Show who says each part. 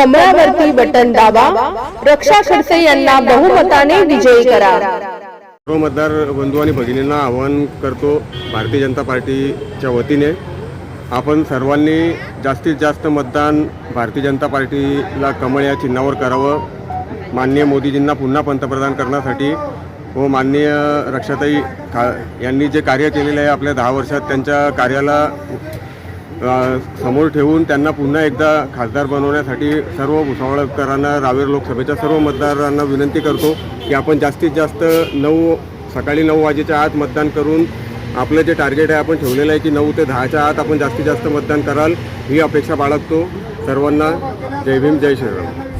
Speaker 1: कमळावरती button दाबा. रक्षा खडसे यांना बहुमताने विजयी करा.
Speaker 2: सर्व मतदार बंधू आणि भगिनींना आवाहन करतो भारतीय जनता पार्टीच्या वतीने आपण सर्वांनी जास्तीत जास्त मतदान भारतीय जनता पार्टीला कमळ या चिन्हावर करावं. माननीय मोदीजींना पुन्हा पंतप्रधान करण्यासाठी व माननीय रक्षाताई खा यांनी जे कार्य केलेलं आहे आपल्या दहा वर्षात त्यांच्या कार्याला समोर ठेवून त्यांना पुन्हा एकदा खासदार बनवण्यासाठी सर्व भुसावळकरांना रावेर लोकसभेच्या सर्व मतदारांना विनंती करतो की आपण जास्तीत जास्त नऊ सकाळी नऊ वाजेच्या आत मतदान करून आपलं जे टार्गेट आहे आपण ठेवलेलं आहे की नऊ ते दहाच्या आत आपण जास्तीत जास्त मतदान कराल ही अपेक्षा बाळगतो. सर्वांना जय भीम जय श्रीराम.